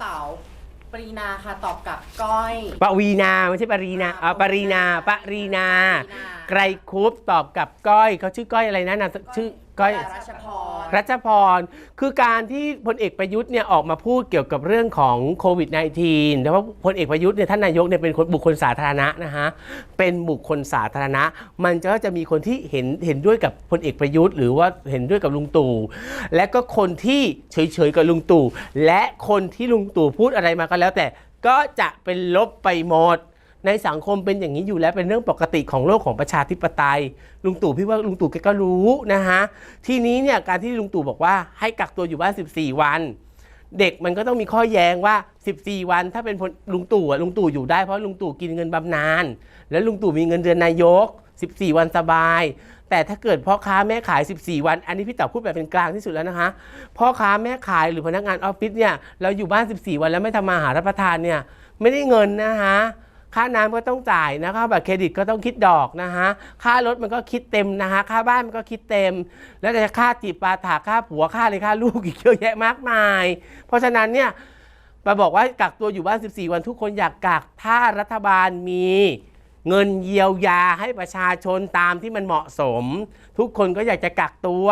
เต๋าปรีนาค่ะตอบกับก้อย ปวีนาไม่ใช่ปรีนาเอาปรีนา ปรีนา ไกรคุปตอบกับก้อยเขาชื่อก้อยอะไรนะนะชื่อก้อย รัชพร รัชพร คือการที่พลเอกประยุทธ์เนี่ยออกมาพูดเกี่ยวกับเรื่องของโควิด -19 แต่ว่าพลเอกประยุทธ์เนี่ยท่านนายกเนี่ยเป็นคนบุคคลสาธารณะนะฮะ เป็นบุคคลสาธารณะ มันก็จะมีคนที่เห็นเห็นด้วยกับพลเอกประยุทธ์ หรือว่าเห็นด้วยกับลุงตู่ และก็คนที่เฉยๆกับลุงตู่ และคนที่ลุงตู่พูดอะไรมาก็แล้วแต่ก็จะเป็นลบไปหมด ในสังคมเป็นอย่างนี้อยู่แล้วเป็นเรื่องปกติของโลกของประชาธิปไตย ลุงตู่พี่ว่าลุงตู่แกก็รู้นะฮะทีนี้เนี่ยการที่ลุงตู่บอกว่าให้กักตัวอยู่บ้าน14 วัน เด็กมันก็ต้องมีข้อแย้งว่า 14 วัน ถ้าเป็นพลลุงตู่อะลุงตู่อยู่ได้เพราะลุงตู่กินเงินบำนาญแล้วลุงตู่มีเงินเดือนนายก 14 วันสบาย แต่ถ้าเกิดพ่อค้าแม่ขาย 14 วัน อันนี้พี่เต๋อพูดแบบเป็นกลางที่สุดแล้วนะคะพ่อค้าแม่ขายหรือพนักงานออฟฟิศเนี่ยเราอยู่บ้าน 14 วันแล้วไม่ทำมาหารับประทานเนี่ยไม่ได้เงินนะคะ ค่าน้ำก็ต้องจ่ายนะคะบัตรเครดิตก็ต้องคิดดอกนะฮะค่ารถมันก็คิดเต็มนะฮะค่าบ้านมันก็คิดเต็ม แล้วจะค่าจีบปาถาค่าผัวค่าเลยค่าลูกอีกเยอะแยะมากมาย เพราะฉะนั้นเนี่ยมาบอกว่ากักตัวอยู่บ้าน 14 วันทุกคนอยากกักถ้ารัฐบาลมีเงินเยียวยาให้ประชาชนตามที่มันเหมาะสม ทุกคนก็อยากจะกักตัว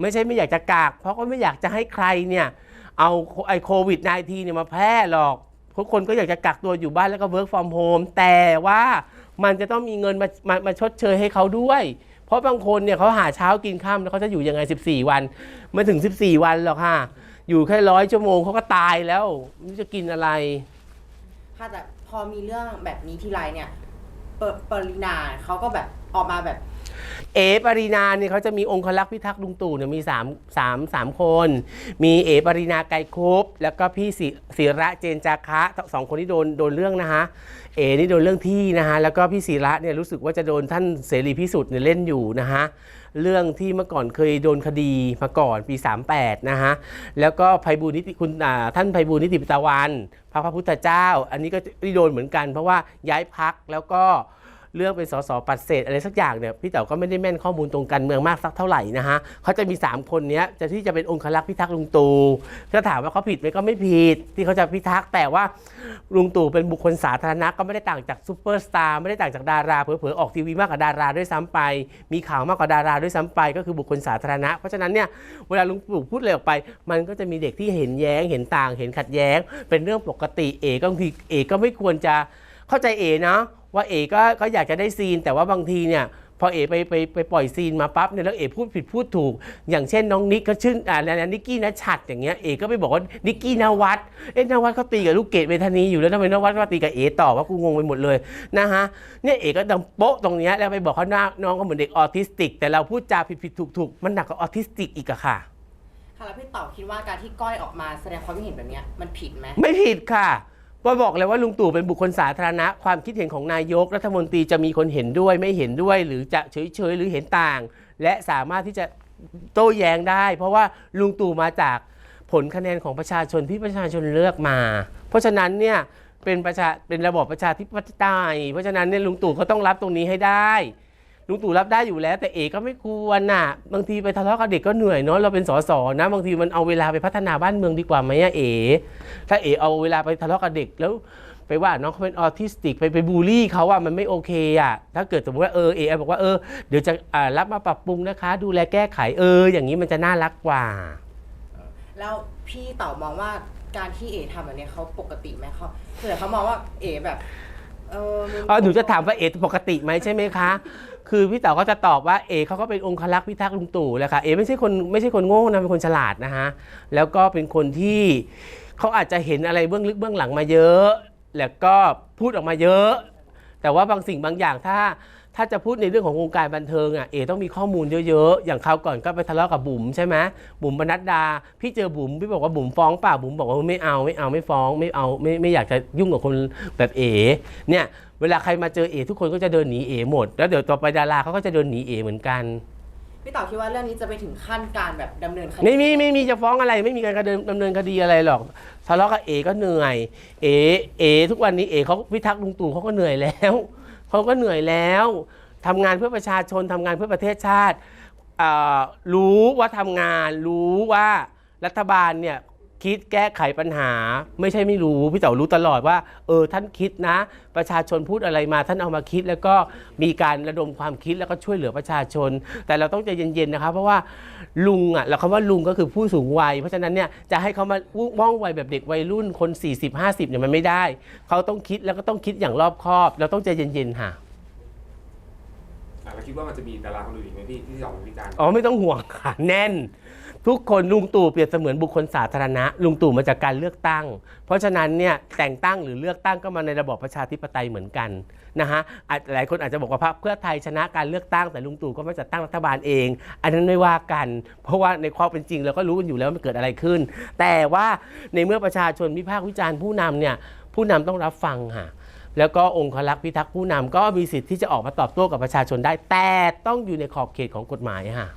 ไม่ใช่ไม่อยากจะกักเพราะก็ไม่อยากจะให้ใครเนี่ยเอาไอโควิด -19 เนี่ยมาแพร่หรอก ทุกคนก็อยากจะกักตัวอยู่บ้านแล้วก็ work from home แต่ว่ามันจะต้องมีเงินมามามาชดเชยให้เขาด้วย เพราะบางคนเนี่ยเขาหาเช้ากินข้ามแล้วเขาจะอยู่ยังไง 14 วันไม่ถึง 14 วันหรอกค่ะ อยู่แค่ร้อยชั่วโมงเขาก็ตายแล้วไม่รู้จะกินอะไร ค่ะแต่พอมีเรื่องแบบนี้ทีไรเนี่ย เปปรินาเขาก็แบบออกมาแบบ เอปรินาเนี่ยเขาจะมีองคลักษ์พิทักษ์ลุงตู่เนี่ยมี3 3 3คน มีเอปรินาไกรคุปแล้วก็พี่ศิศิระเจนจาคะสองคนที่โดนโดนเรื่องนะฮะเอนี่โดนเรื่องที่นะฮะแล้วก็พี่ศิระเนี่ยรู้สึกว่าจะโดนท่านเสรีพิสุทธิ์เนี่ยเล่นอยู่นะฮะเรื่องที่เมื่อก่อนเคยโดนคดีมาก่อนปี 38 นะฮะ แล้วก็ไพบูนิติคุณอ่าท่านไพบูนิติปิตาวันพระพระพุทธเจ้า อันนี้ก็โดนเหมือนกัน เพราะว่าย้ายพักแล้วก็ เรื่องเป็นสสปัดเศษอะไรสักอย่างเนี่ยพี่เต๋อก็ไม่ได้แม่นข้อมูลตรงกันเมืองมากสักเท่าไหร่นะฮะเขาจะมี 3 คนนี้จะที่จะเป็นองครักษ์พิทักษ์ลุงตู่ถ้าถามว่าเขาผิดไหมก็ไม่ผิด ที่เขาจะพิทักษ์แต่ว่าลุงตู่เป็นบุคคลสาธารณะก็ไม่ได้ต่างจากซูเปอร์สตาร์ไม่ได้ต่างจากดาราเผลอๆออกทีวีมากกว่าดาราด้วยซ้ำไป มีข่าวมากกว่าดาราด้วยซ้ำไป ก็คือบุคคลสาธารณะ เพราะฉะนั้นเนี่ยเวลาลุงตู่พูดอะไรออกไป มันก็จะมีเด็กที่เห็นแย้งเห็นต่างเห็นขัดแย้ง เป็นเรื่องปกติเอก็บางทีเอก็ไม่ควรจะเข้าใจเอนะ ว่าเอก็ก็อยากจะได้ซีน แต่ว่าบางทีเนี่ยพอเอไปไปไปปล่อยซีนมาปั๊บเนี่ยแล้วเอพูดผิดพูดถูก อย่างเช่นน้องนิกก็ชื่ออ่าแล้วนิกกี้นะฉัดอย่างเงี้ยเอก็ไปบอกว่านิกกี้นวัดเอ๊ะนวัดเขาตีกับลูกเกดเวทานีอยู่แล้วทำไมนวัดมาตีกับเอต่อว่ากูงงไปหมดเลยนะฮะเนี่ยเอก็ดังโป๊ะตรงเนี้ยแล้วไปบอกเขาหน้าน้องก็เหมือนเด็กออทิสติก แต่เราพูดจาผิดผิดถูกถูกมันหนักกว่าออทิสติกอีกอะค่ะค่ะแล้วพี่เต๋อคิดว่าการที่ก้อยออกมาแสดงความคิดเห็นแบบเนี้ยมันผิดไหมไม่ผิดค่ะ ก็บอกเลยว่าลุงตู่เป็นบุคคลสาธารณะ ความคิดเห็นของนายกรัฐมนตรีจะมีคนเห็นด้วยไม่เห็นด้วยหรือจะเฉยๆหรือเห็นต่าง และสามารถที่จะโต้แย้งได้ เพราะว่าลุงตู่มาจากผลคะแนนของประชาชนที่ประชาชนเลือกมา เพราะฉะนั้นเนี่ยเป็นประชาเป็นระบบประชาธิปไตยเพราะฉะนั้นเนี่ยลุงตู่ก็ต้องรับตรงนี้ให้ได้ ลุงตู่รับได้อยู่แล้ว แต่เอกก็ไม่ควรน่ะ บางทีไปทะเลาะกับเด็กก็เหนื่อยเนาะเราเป็นสสนะ บางทีมันเอาเวลาไปพัฒนาบ้านเมืองดีกว่าไหมอะเอถ้าเอเอาเวลาไปทะเลาะกับเด็กแล้วไปว่าน้องเขาเป็นออทิสติกไปไปบูลลี่เขาว่ามันไม่โอเคอะถ้าเกิดสมมติว่าเออเอบอกว่าเออเดี๋ยวจะอ่ารับมาปรับปรุงนะคะ ดูแลแก้ไขเออ อย่างนี้มันจะน่ารักกว่า แล้วพี่เต๋อมองว่าการที่เอทำแบบเนี้ยเขาปกติไหมเขาเผื่อเขามองว่าเอแบบ เออมึงอ๋อหนูจะถามว่าเอปกติไหมใช่ไหมคะ คือพี่เต๋อก็จะตอบว่าเอเขาก็เป็นองครักษ์พิทักษ์ลุงตู่แหละค่ะเอไม่ใช่คนไม่ใช่คนโง่นะเป็นคนฉลาดนะฮะแล้วก็เป็นคนที่เขาอาจจะเห็นอะไรเบื้องลึกเบื้องหลังมาเยอะ แล้วก็พูดออกมาเยอะ แต่ว่าบางสิ่งบางอย่างถ้า ถ้าจะพูดในเรื่องของวงการบันเทิงอะเอต้องมีข้อมูลเยอะๆ อย่างคราวก่อนก็ไปทะเลาะกับบุ๋มใช่ไหมบุ๋มปนัดดา พี่เจอบุ๋มพี่บอกว่าบุ๋มฟ้องเปล่าบุ๋มบอกว่าไม่เอาไม่เอาไม่ฟ้องไม่เอาไม่ไม่อยากจะยุ่งกับคนแบบเอเนี่ยเวลาใครมาเจอเอทุกคนก็จะเดินหนีเอหมด แล้วเดี๋ยวต่อไปดาราเขาก็จะเดินหนีเอเหมือนกันพี่เต๋อคิดว่าเรื่องนี้จะไปถึงขั้นการแบบดำเนินคดีไม่มีไม่มีจะฟ้องอะไรไม่มีการดำเนินดำเนินคดีอะไรหรอกทะเลาะกับเอก็เหนื่อย เอเอทุกวันนี้เอเขาพิทักษ์ลุงตู่เขาก็เหนื่อยแล้ว เขาก็เหนื่อยแล้วทำงานเพื่อประชาชนทำงานเพื่อประเทศชาติรู้ว่าทำงานรู้ว่ารัฐบาลเนี่ย คิดแก้ไขปัญหา ไม่ใช่ไม่รู้ พี่เต๋อรู้ตลอดว่า เออท่านคิดนะ ประชาชนพูดอะไรมา ท่านเอามาคิดแล้วก็มีการระดมความคิดแล้วก็ช่วยเหลือประชาชน แต่เราต้องใจเย็นๆนะครับเพราะว่าลุงอะเราคำว่าลุงก็คือผู้สูงวัย เพราะฉะนั้นเนี่ยจะให้เขามาว่องไวแบบเด็กวัยรุ่นคน 40 50เนี่ยมันไม่ได้ เขาต้องคิดแล้วก็ต้องคิดอย่างรอบคอบ เราต้องใจเย็นๆค่ะ อะแล้วคิดว่ามันจะมีดาราคนอื่นอีกไหมพี่ที่จะออกมาวิจารณ์อ๋อไม่ต้องห่วงค่ะแน่น ทุกคนลุงตู่เปรียบเสมือนบุคคลสาธารณะ ลุงตู่มาจากการเลือกตั้ง เพราะฉะนั้นเนี่ยแต่งตั้งหรือเลือกตั้งก็มาในระบอบประชาธิปไตยเหมือนกันนะฮะอาจหลายคนอาจจะบอกว่าพรรคเพื่อไทยชนะการเลือกตั้งแต่ลุงตู่ก็มาจัดตั้งรัฐบาลเอง อันนั้นไม่ว่ากัน เพราะว่าในความเป็นจริงเราก็รู้กันอยู่แล้วว่ามันเกิดอะไรขึ้น แต่ว่าในเมื่อประชาชนวิพากษ์วิจารณ์ผู้นำเนี่ยผู้นำต้องรับฟังค่ะ แล้วก็องครักษ์พิทักษ์ผู้นำก็มีสิทธิ์ที่จะออกมาตอบโต้กับประชาชนได้ แต่ต้องอยู่ในขอบเขตของกฎหมายค่ะ